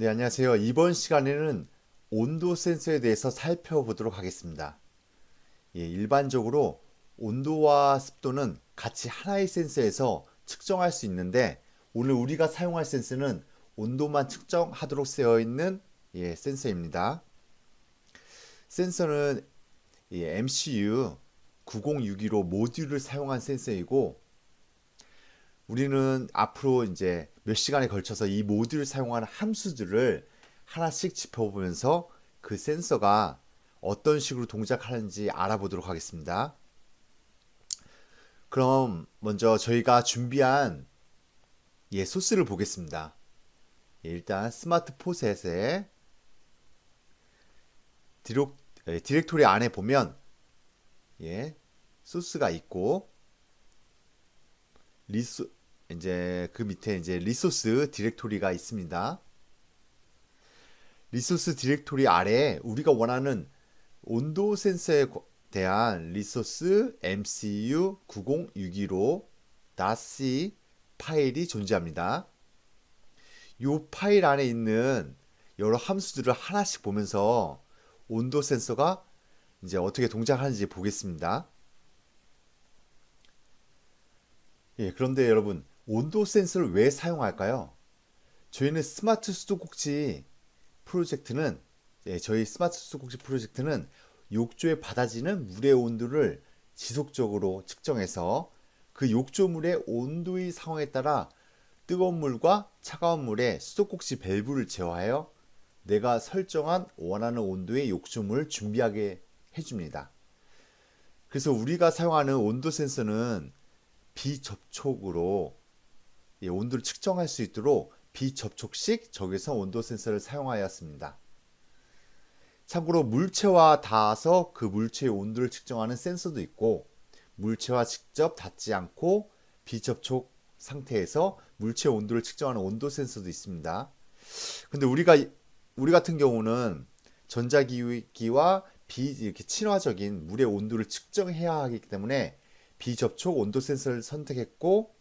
네, 안녕하세요. 이번 시간에는 온도 센서에 대해서 살펴보도록 하겠습니다. 예, 일반적으로 온도와 습도는 같이 하나의 센서에서 측정할 수 있는데 오늘 우리가 사용할 센서는 온도만 측정하도록 되어 있는 예, 센서입니다. 센서는 예, MCU 9061호 모듈을 사용한 센서이고 우리는 앞으로 이제 몇 시간에 걸쳐서 이 모듈을 사용하는 함수들을 하나씩 짚어보면서 그 센서가 어떤 식으로 동작하는지 알아보도록 하겠습니다. 그럼 먼저 저희가 준비한 예, 소스를 보겠습니다. 예, 일단 스마트 포셋에 디록, 예, 디렉토리 안에 보면 예, 소스가 있고 리소 이제 그 밑에 이제 리소스 디렉토리가 있습니다. 리소스 디렉토리 아래에 우리가 원하는 온도 센서에 대한 리소스 MCU 9061호 .c 파일이 존재합니다. 이 파일 안에 있는 여러 함수들을 하나씩 보면서 온도 센서가 이제 어떻게 동작하는지 보겠습니다. 예, 그런데 여러분, 온도 센서를 왜 사용할까요? 저희는 스마트 수도꼭지 프로젝트는 예, 저희 스마트 수도꼭지 프로젝트는 욕조에 받아지는 물의 온도를 지속적으로 측정해서 그 욕조물의 온도의 상황에 따라 뜨거운 물과 차가운 물에 수도꼭지 밸브를 제어하여 내가 설정한 원하는 온도의 욕조물을 준비하게 해줍니다. 그래서 우리가 사용하는 온도 센서는 비접촉으로 예, 온도를 측정할 수 있도록 비접촉식 적외선 온도 센서를 사용하였습니다. 참고로 물체와 닿아서 그 물체의 온도를 측정하는 센서도 있고 물체와 직접 닿지 않고 비접촉 상태에서 물체 온도를 측정하는 온도 센서도 있습니다. 근데 우리가 우리 같은 경우는 전자기기와 비 이렇게 친화적인 물의 온도를 측정해야 하기 때문에 비접촉 온도 센서를 선택했고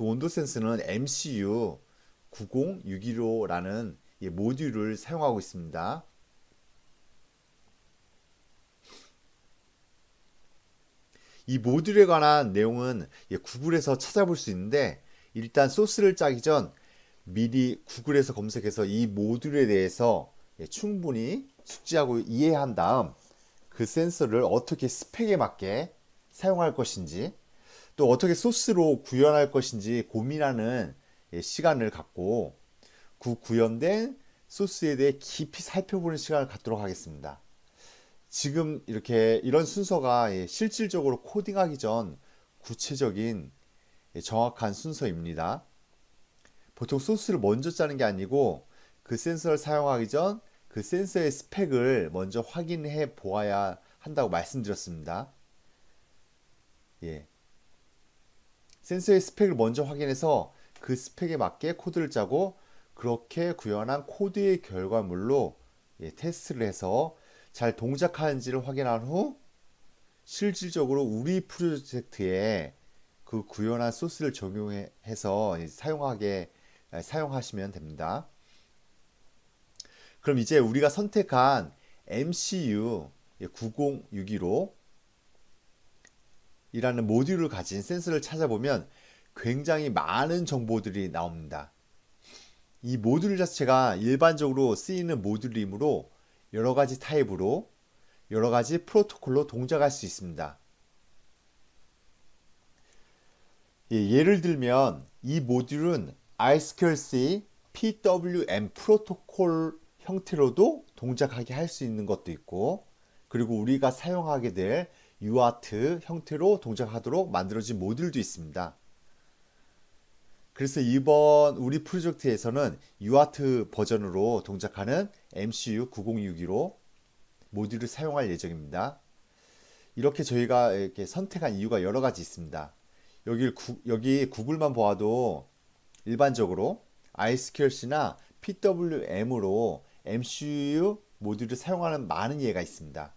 그 온도 센서는 MCU 90615라는 모듈을 사용하고 있습니다. 이 모듈에 관한 내용은 구글에서 찾아볼 수 있는데 일단 소스를 짜기 전 미리 구글에서 검색해서 이 모듈에 대해서 충분히 숙지하고 이해한 다음 그 센서를 어떻게 스펙에 맞게 사용할 것인지 또 어떻게 소스로 구현할 것인지 고민하는 시간을 갖고 그 구현된 소스에 대해 깊이 살펴보는 시간을 갖도록 하겠습니다. 지금 이렇게 이런 순서가 실질적으로 코딩하기 전 구체적인 정확한 순서입니다. 보통 소스를 먼저 짜는 게 아니고 그 센서를 사용하기 전 그 센서의 스펙을 먼저 확인해 보아야 한다고 말씀드렸습니다. 예. 센서의 스펙을 먼저 확인해서 그 스펙에 맞게 코드를 짜고 그렇게 구현한 코드의 결과물로 예, 테스트를 해서 잘 동작하는지를 확인한 후 실질적으로 우리 프로젝트에 그 구현한 소스를 적용해서 사용하게 사용하시면 됩니다. 그럼 이제 우리가 선택한 MCU 9061호 이라는 모듈을 가진 센서를 찾아보면 굉장히 많은 정보들이 나옵니다. 이 모듈 자체가 일반적으로 쓰이는 모듈이므로 여러 가지 타입으로 여러 가지 프로토콜로 동작할 수 있습니다. 예, 를 들면 이 모듈은 I2C PWM 프로토콜 형태로도 동작하게 할 수 있는 것도 있고 그리고 우리가 사용하게 될 UART 형태로 동작하도록 만들어진 모듈도 있습니다. 그래서 이번 우리 프로젝트에서는 UART 버전으로 동작하는 MCU 9061로 모듈을 사용할 예정입니다. 이렇게 저희가 이렇게 선택한 이유가 여러 가지 있습니다. 여기, 여기 구글만 보아도 일반적으로 iSQLC나 PWM으로 MCU 모듈을 사용하는 많은 예가 있습니다.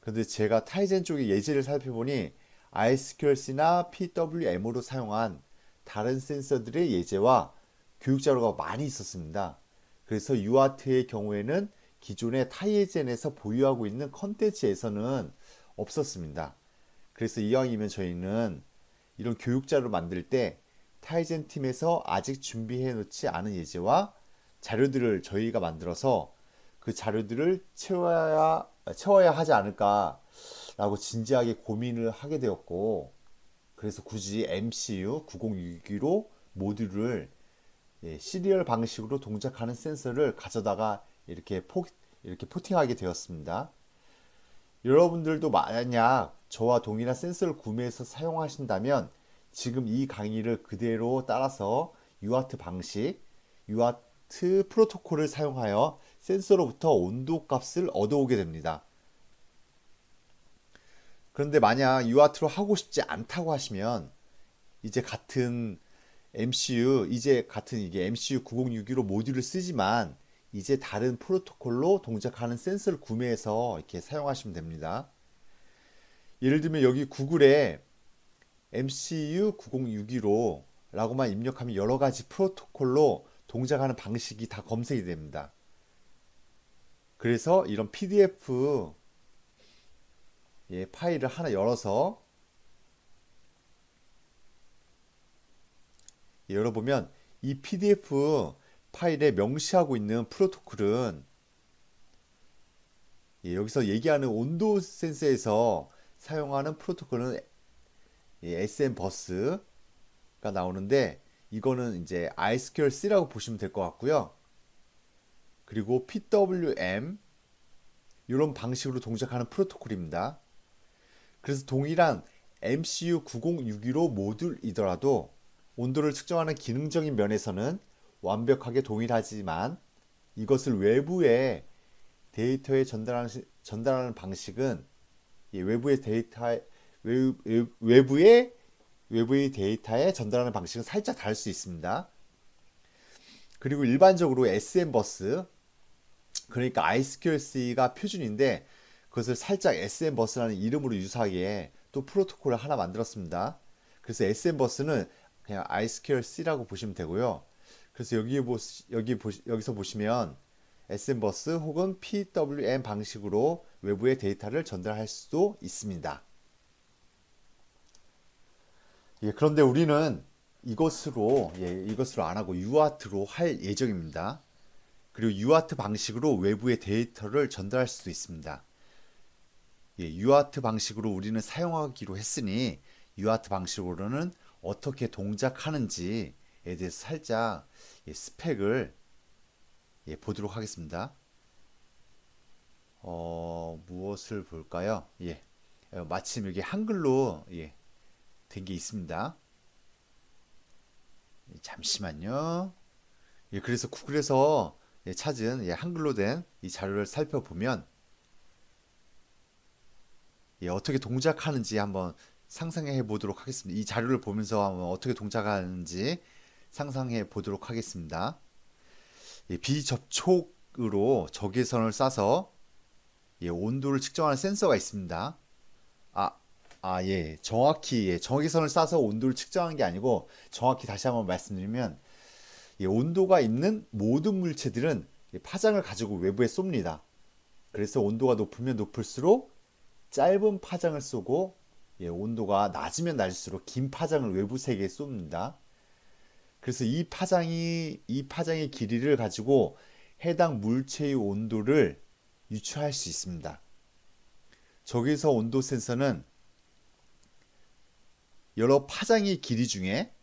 근데 제가 타이젠 쪽의 예제를 살펴보니 iSQLC나 PWM으로 사용한 다른 센서들의 예제와 교육 자료가 많이 있었습니다. 그래서 유아트의 경우에는 기존의 타이에젠에서 보유하고 있는 컨텐츠에서는 없었습니다. 그래서 이왕이면 저희는 이런 교육자를 만들 때 타이젠 팀에서 아직 준비해 놓지 않은 예제와 자료들을 저희가 만들어서 그 자료들을 채워야, 채워야 하지 않을까라고 진지하게 고민을 하게 되었고, 그래서 굳이 MCU 9061로 모듈을 예, 시리얼 방식으로 동작하는 센서를 가져다가 이렇게 포, 이렇게 포팅하게 되었습니다. 여러분들도 만약 저와 동일한 센서를 구매해서 사용하신다면 지금 이 강의를 그대로 따라서 UART 방식, UART 프로토콜을 사용하여 센서로부터 온도 값을 얻어오게 됩니다. 그런데 만약 UART로 하고 싶지 않다고 하시면 이제 같은 MCU, 이제 같은 이게 MCU 9061로 모듈을 쓰지만 이제 다른 프로토콜로 동작하는 센서를 구매해서 이렇게 사용하시면 됩니다. 예를 들면 여기 구글에 MCU 9061로 라고만 입력하면 여러 가지 프로토콜로 동작하는 방식이 다 검색이 됩니다. 그래서 이런 PDF 예, 파일을 하나 열어서 예, 열어보면 이 PDF 파일에 명시하고 있는 프로토콜은 예, 여기서 얘기하는 온도 센서에서 사용하는 프로토콜은 예, SM 버스가 나오는데 이거는 이제 iSQL-C라고 보시면 될 것 같고요. 그리고 PWM 이런 방식으로 동작하는 프로토콜입니다. 그래서 동일한 MCU 9061호 모듈이더라도 온도를 측정하는 기능적인 면에서는 완벽하게 동일하지만 이것을 외부에 데이터에 전달하는, 전달하는 방식은 외부의 데이터 외, 외부의 외부의 데이터에 전달하는 방식은 살짝 다를 수 있습니다. 그리고 일반적으로 SM 버스 그러니까 iSQL-C가 표준인데 그것을 살짝 SM 버스라는 이름으로 유사하게 또 프로토콜을 하나 만들었습니다. 그래서 SM 버스는 그냥 iSQL-C라고 보시면 되고요. 그래서 여기 보 여기 보 여기서 보시면 SM 버스 혹은 PWM 방식으로 외부의 데이터를 전달할 수도 있습니다. 예, 그런데 우리는 이것으로 예, 이것으로 안 하고 UART로 할 예정입니다. 그리고 UART 방식으로 외부의 데이터를 전달할 수도 있습니다. 예, UART 방식으로 우리는 사용하기로 했으니 UART 방식으로는 어떻게 동작하는지에 대해서 살짝 예, 스펙을 예, 보도록 하겠습니다. 어, 무엇을 볼까요? 예, 어, 마침 여기 한글로 예, 된 게 있습니다. 예, 잠시만요. 예, 그래서 구글에서 예, 찾은 예, 한글로 된 이 자료를 살펴보면 예, 어떻게 동작하는지 한번 상상해 보도록 하겠습니다. 이 자료를 보면서 한번 어떻게 동작하는지 상상해 보도록 하겠습니다. 예, 비접촉으로 적외선을 쏴서 예, 온도를 측정하는 센서가 있습니다. 아, 아, 예. 정확히, 예, 적외선을 쏴서 온도를 측정한 게 아니고, 정확히 다시 한번 말씀드리면, 예, 온도가 있는 모든 물체들은 예, 파장을 가지고 외부에 쏩니다. 그래서 온도가 높으면 높을수록 짧은 파장을 쏘고, 예, 온도가 낮으면 낮을수록 긴 파장을 외부 세계에 쏩니다. 그래서 이 파장이, 이 파장의 길이를 가지고 해당 물체의 온도를 유추할 수 있습니다. 적외선 온도 센서는 여러 파장의 길이 중에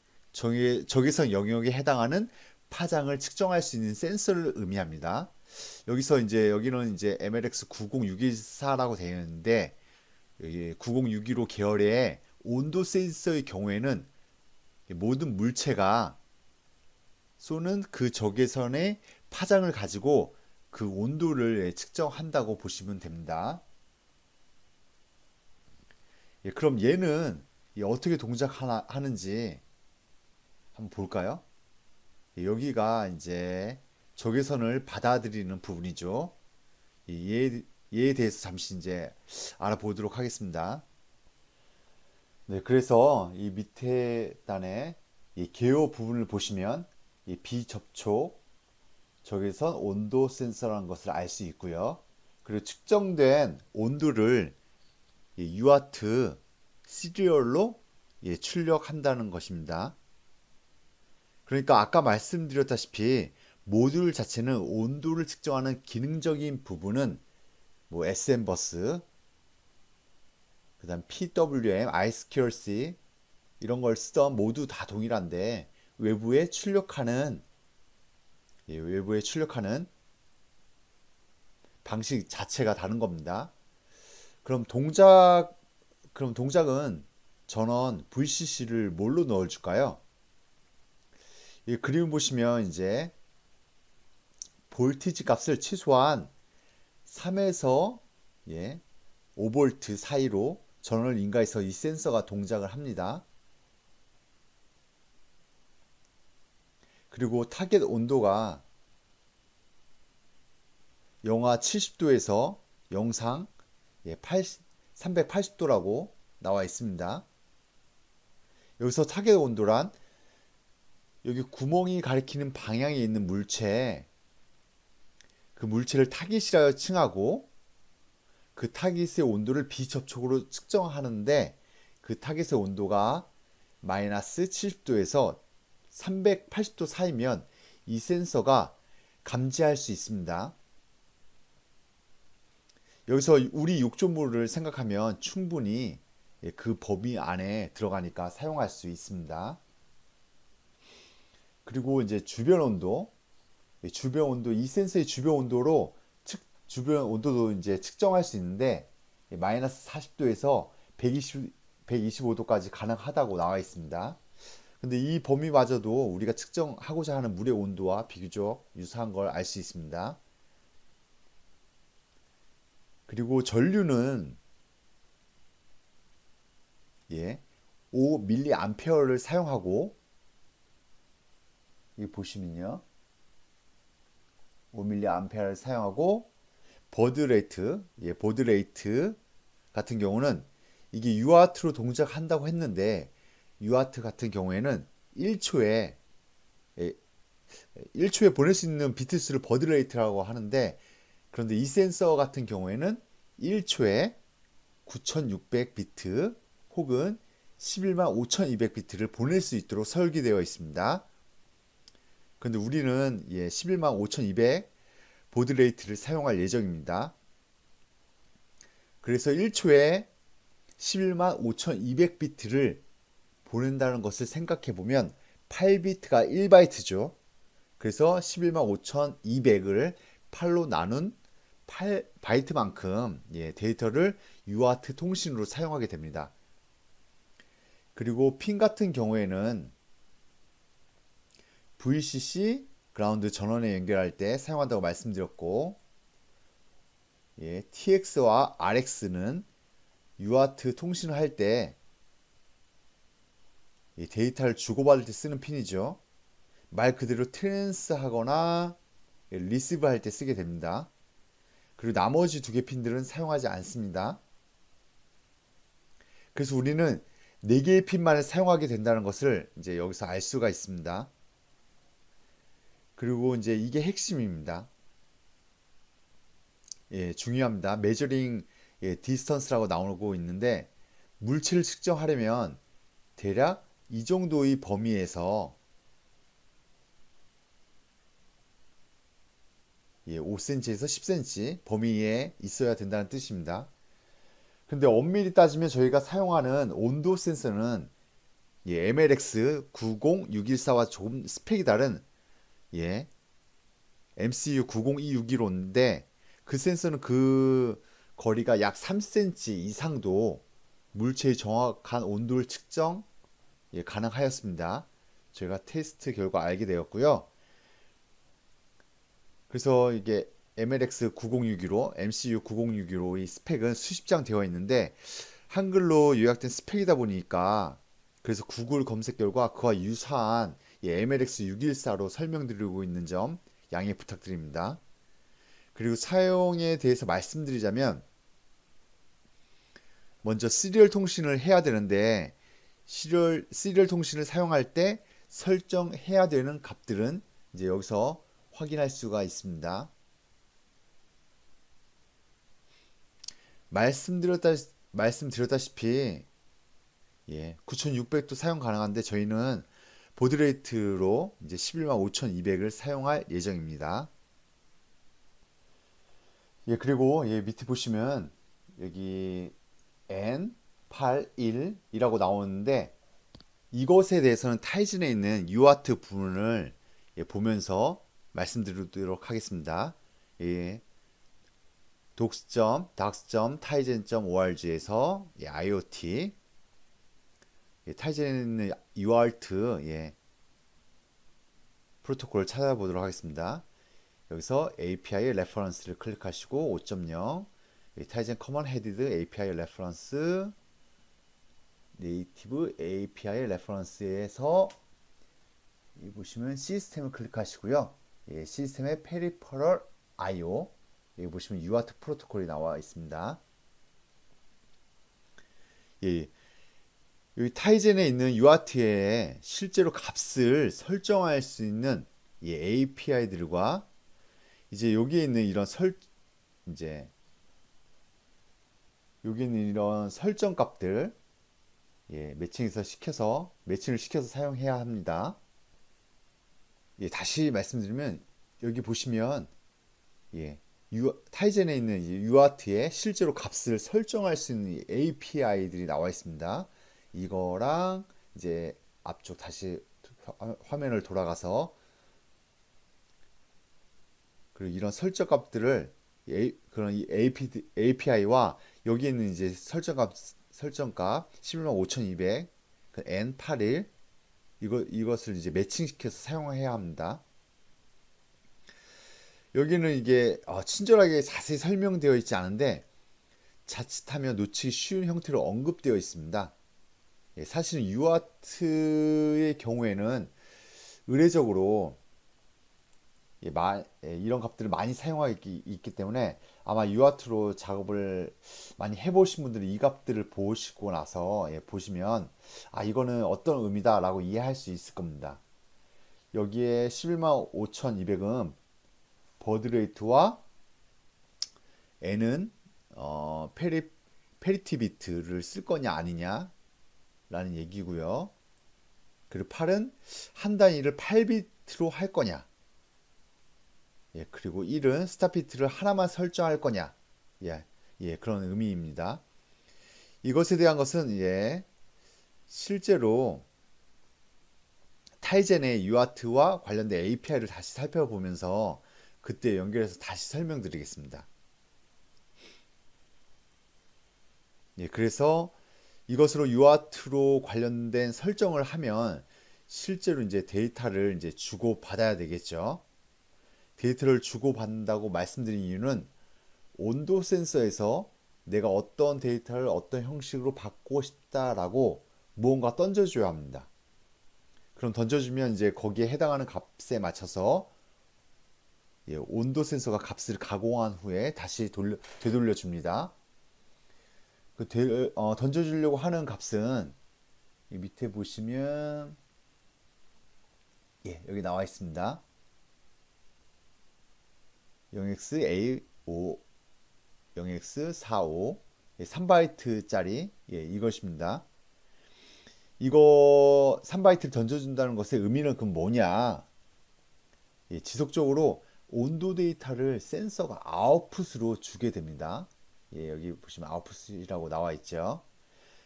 적외선 영역에 해당하는 파장을 측정할 수 있는 센서를 의미합니다. 여기서 이제 여기는 이제 MLX 90614라고 되어 있는데 90615 계열의 온도 센서의 경우에는 모든 물체가 쏘는 그 적외선의 파장을 가지고 그 온도를 측정한다고 보시면 됩니다. 예, 그럼 얘는 어떻게 동작하는지 한번 볼까요? 예, 여기가 이제 적외선을 받아들이는 부분이죠. 얘, 얘에 대해서 잠시 이제 알아보도록 하겠습니다. 네, 그래서 이 밑에 단에 이 개요 부분을 보시면 이 비접촉 저기선 온도 센서라는 것을 알 수 있고요. 그리고 측정된 온도를 이 UART 시리얼로 예, 출력한다는 것입니다. 그러니까 아까 말씀드렸다시피 모듈 자체는 온도를 측정하는 기능적인 부분은 뭐 SM 버스, 그다음 PWM, iSQRC 이런 걸 쓰던 모두 다 동일한데 외부에 출력하는 예, 외부에 출력하는 방식 자체가 다른 겁니다. 그럼 동작 그럼 동작은 전원 VCC를 뭘로 넣어줄까요? 이 그림 보시면 이제 볼티지 값을 최소한 3에서 예, 5V 사이로 전원을 인가해서 이 센서가 동작을 합니다. 그리고 타겟 온도가 영하 70도에서 영상 80, 380도라고 나와 있습니다. 여기서 타겟 온도란 여기 구멍이 가리키는 방향에 있는 물체 그 물체를 타깃이라 칭하고 그 타깃의 온도를 비접촉으로 측정하는데 그 타깃의 온도가 마이너스 70도에서 380도 사이면 이 센서가 감지할 수 있습니다. 여기서 우리 욕조물을 생각하면 충분히 그 범위 안에 들어가니까 사용할 수 있습니다. 그리고 이제 주변 온도, 주변 온도, 이 센서의 주변 온도로 측, 주변 온도도 이제 측정할 수 있는데 마이너스 40도에서 120, 125도까지 가능하다고 나와 있습니다. 근데 이 범위마저도 우리가 측정하고자 하는 물의 온도와 비교적 유사한 걸 알 수 있습니다. 그리고 전류는 예, 5mA를 사용하고 여기 보시면요. 5mA를 사용하고 버드 레이트, 예, 버드 레이트 같은 경우는 이게 UART로 동작한다고 했는데 UART 같은 경우에는 1초에 예, 1초에 보낼 수 있는 비트 수를 버드 레이트라고 하는데 그런데 이 센서 같은 경우에는 1초에 9600 비트 혹은 11만 5200 비트를 보낼 수 있도록 설계되어 있습니다. 그런데 우리는 예, 11만 5200 보드 레이트를 사용할 예정입니다. 그래서 1초에 11만 5200 비트를 보낸다는 것을 생각해 보면 8비트가 1바이트죠. 그래서 11만 5200을 8로 나눈 8바이트만큼 예, 데이터를 UART 통신으로 사용하게 됩니다. 그리고 핀 같은 경우에는 VCC 그라운드 전원에 연결할 때 사용한다고 말씀드렸고 예, TX와 RX는 UART 통신을 할 때 데이터를 주고받을 때 쓰는 핀이죠. 말 그대로 트랜스 하거나 리시브 할 때 쓰게 됩니다. 그리고 나머지 두 개 핀들은 사용하지 않습니다. 그래서 우리는 네 개의 핀만을 사용하게 된다는 것을 이제 여기서 알 수가 있습니다. 그리고 이제 이게 핵심입니다. 예, 중요합니다. 메저링 예, 디스턴스라고 나오고 있는데 물체를 측정하려면 대략 이 정도의 범위에서 예, 5cm에서 10cm 범위에 있어야 된다는 뜻입니다. 근데 엄밀히 따지면 저희가 사용하는 온도 센서는 예, MLX 90614와 조금 스펙이 다른 예, MCU 90261인데 그 센서는 그 거리가 약 3cm 이상도 물체의 정확한 온도를 측정 예, 가능하였습니다. 저희가 테스트 결과 알게 되었고요. 그래서 이게 MLX 9061로 MCU 9061로 이 스펙은 수십 장 되어 있는데 한글로 요약된 스펙이다 보니까 그래서 구글 검색 결과 그와 유사한 MLX 614로 설명드리고 있는 점 양해 부탁드립니다. 그리고 사용에 대해서 말씀드리자면 먼저 시리얼 통신을 해야 되는데 시리얼, 시리얼 통신을 사용할 때 설정해야 되는 값들은 이제 여기서 확인할 수가 있습니다. 말씀드렸다 말씀드렸다시피 예, 9600도 사용 가능한데 저희는 보드레이트로 이제 11만 5200을 사용할 예정입니다. 예, 그리고 예, 밑에 보시면 여기 N81이라고 나오는데 이것에 대해서는 타이즌에 있는 유아트 부분을 예, 보면서 말씀드리도록 하겠습니다. 예, 독스점, 닥스점, 타이젠.org에서 예, IoT 예, 타이젠에 있는 UART 예, 프로토콜을 찾아보도록 하겠습니다. 여기서 API 레퍼런스를 클릭하시고 5.0 타이젠 커먼 헤디드 API 레퍼런스 네이티브 API 레퍼런스에서 이 보시면 시스템을 클릭하시고요. 예, 시스템의 페리퍼럴 IO 여기 보시면 UART 프로토콜이 나와 있습니다. 예, 여기 타이젠에 있는 UART에 실제로 값을 설정할 수 있는 이 API들과 이제 여기에 있는 이런 설 이제 여기 있는 이런 설정 값들 예, 매칭해서 시켜서 매칭을 시켜서 사용해야 합니다. 예, 다시 말씀드리면 여기 보시면 예, 유, 타이젠에 있는 UART에 실제로 값을 설정할 수 있는 API들이 나와 있습니다. 이거랑 이제 앞쪽 다시 화면을 돌아가서 그리고 이런 설정 값들을 그런 이 API와 여기 있는 이제 설정 값 설정 값 11만 5200 그 N81 이거 이것을 이제 매칭시켜서 사용해야 합니다. 여기는 이게 어, 친절하게 자세히 설명되어 있지 않은데 자칫하면 놓치기 쉬운 형태로 언급되어 있습니다. 예, 사실은 유아트의 경우에는 의례적으로 예, 마, 예, 이런 값들을 많이 사용하기 있기 때문에 아마 유아트로 작업을 많이 해보신 분들은 이 값들을 보시고 나서 예, 보시면 아 이거는 어떤 의미다라고 이해할 수 있을 겁니다. 여기에 11만 5,200은 버드레이트와 n은 어, 페리 페리티비트를 쓸 거냐 아니냐 라는 얘기고요. 그리고 8은 한 단위를 8비트로 할 거냐 예, 그리고 1은 스타피트를 하나만 설정할 거냐. 예, 예, 그런 의미입니다. 이것에 대한 것은 예, 실제로 타이젠의 유아트와 관련된 API를 다시 살펴보면서 그때 연결해서 다시 설명드리겠습니다. 예, 그래서 이것으로 유아트로 관련된 설정을 하면 실제로 이제 데이터를 이제 주고 받아야 되겠죠. 데이터를 주고 받는다고 말씀드린 이유는 온도 센서에서 내가 어떤 데이터를 어떤 형식으로 받고 싶다라고 무언가 던져줘야 합니다. 그럼 던져주면 이제 거기에 해당하는 값에 맞춰서 예, 온도 센서가 값을 가공한 후에 다시 돌려, 되돌려 줍니다. 그 되, 어, 던져주려고 하는 값은 밑에 보시면 예, 여기 나와 있습니다. 0x85 0x45 3바이트짜리 예, 이것입니다. 이거 3바이트를 던져준다는 것의 의미는 그 뭐냐? 예, 지속적으로 온도 데이터를 센서가 아웃풋으로 주게 됩니다. 예, 여기 보시면 아웃풋이라고 나와 있죠.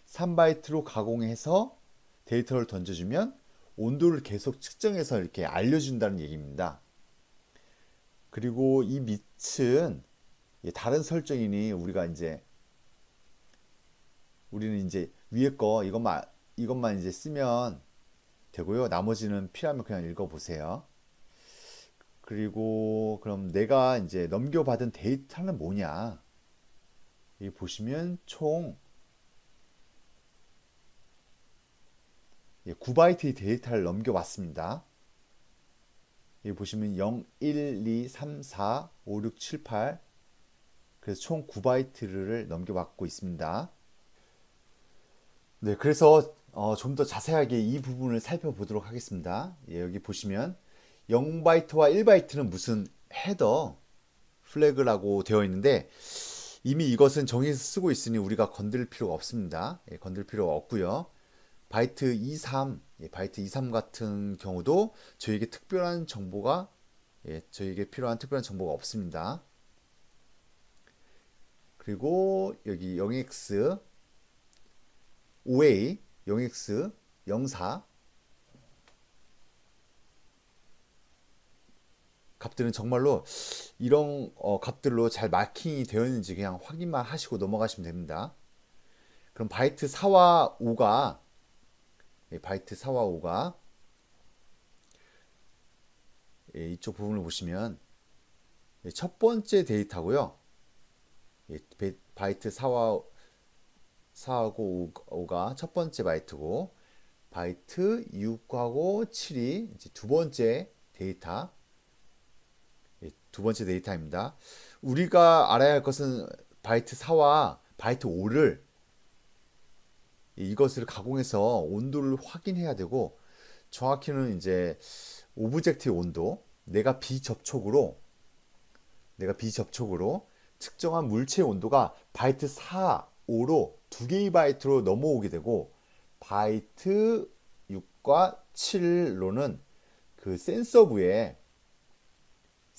3바이트로 가공해서 데이터를 던져주면 온도를 계속 측정해서 이렇게 알려준다는 얘기입니다. 그리고 이 밑은 다른 설정이니 우리가 이제 우리는 이제 위에 거 이것만 이것만 이제 쓰면 되고요. 나머지는 필요하면 그냥 읽어 보세요. 그리고 그럼 내가 이제 넘겨받은 데이터는 뭐냐? 여기 보시면 총 9바이트의 데이터를 넘겨왔습니다. 여기 보시면 0, 1, 2, 3, 4, 5, 6, 7, 8 그래서 총 9바이트를 넘겨받고 있습니다. 네, 그래서 어, 좀 더 자세하게 이 부분을 살펴보도록 하겠습니다. 예, 여기 보시면 0바이트와 1바이트는 무슨 헤더 플래그라고 되어 있는데 이미 이것은 정의에서 쓰고 있으니 우리가 건들 필요가 없습니다. 예, 건들 필요가 없고요. 바이트 23, 예, 바이트 23 같은 경우도 저에게 특별한 정보가 예, 저에게 필요한 특별한 정보가 없습니다. 그리고 여기 0x 5a 0x 04 값들은 정말로 이런 어, 값들로 잘 마킹이 되어 있는지 그냥 확인만 하시고 넘어가시면 됩니다. 그럼 바이트 4와 5가 예, 바이트 4와 5가 예, 이쪽 부분을 보시면 예, 첫 번째 데이터고요. 바이트 4와 4하고 5가 첫 번째 바이트고 바이트 6하고 7이 이제 두 번째 데이터 예, 두 번째 데이터입니다. 우리가 알아야 할 것은 바이트 4와 바이트 5를 이것을 가공해서 온도를 확인해야 되고 정확히는 이제 오브젝트의 온도 내가 비접촉으로 내가 비접촉으로 측정한 물체의 온도가 바이트 4, 5로 두 개의 바이트로 넘어오게 되고 바이트 6과 7로는 그 센서부에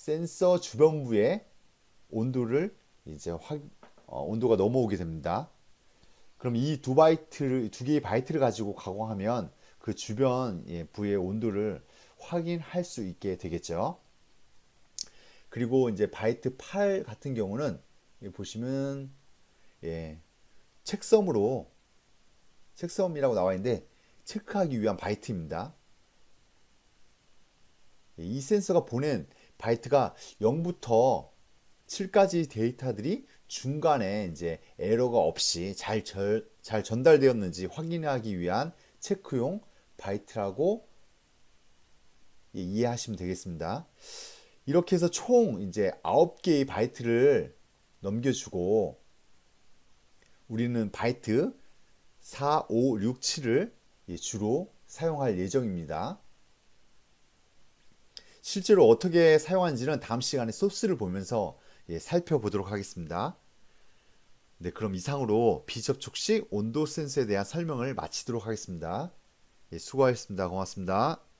센서 주변부에 온도를 이제 확 어, 온도가 넘어오게 됩니다. 그럼 이 두 바이트를 두 개의 바이트를 가지고 가공하면 그 주변 예, 부의 온도를 확인할 수 있게 되겠죠. 그리고 이제 바이트 8 같은 경우는 보시면 예, 책섬으로 책섬이라고 나와 있는데 체크하기 위한 바이트입니다. 예, 이 센서가 보낸 바이트가 0부터 7까지 데이터들이 중간에 이제 에러가 없이 잘, 절, 잘 전달되었는지 확인하기 위한 체크용 바이트라고 예, 이해하시면 되겠습니다. 이렇게 해서 총 이제 9개의 바이트를 넘겨주고 우리는 바이트 4, 5, 6, 7을 주로 사용할 예정입니다. 실제로 어떻게 사용하는지는 다음 시간에 소스를 보면서 예, 살펴보도록 하겠습니다. 네, 그럼 이상으로 비접촉식 온도 센서에 대한 설명을 마치도록 하겠습니다. 예, 수고하셨습니다. 고맙습니다.